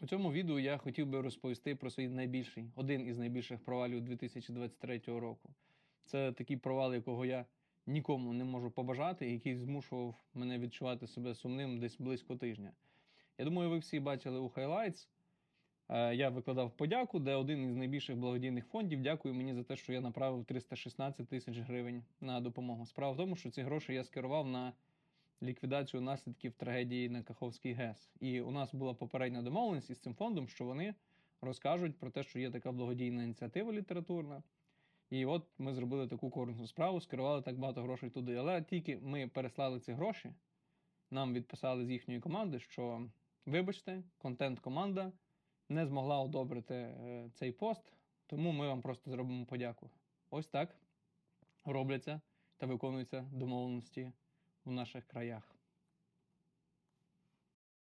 У цьому відео я хотів би розповісти про свій найбільший, один із найбільших провалів 2023 року. Це такий провал, якого я нікому не можу побажати, який змушував мене відчувати себе сумним десь близько тижня. Я думаю, ви всі бачили у Highlights. Е, Я викладав подяку, де один із найбільших благодійних фондів дякує мені за те, що я направив 316 тисяч гривень на допомогу. Справа в тому, що ці гроші я скерував на ліквідацію наслідків трагедії на Каховський ГЕС. І у нас була попередня домовленість із цим фондом, що вони розкажуть про те, що є така благодійна ініціатива літературна. І от ми зробили таку корисну справу, скерували так багато грошей туди. Але тільки ми переслали ці гроші, нам відписали з їхньої команди, що вибачте, контент-команда не змогла одобрити е, цей пост, тому ми вам просто зробимо подяку. Ось так робляться та виконуються домовленості в наших краях.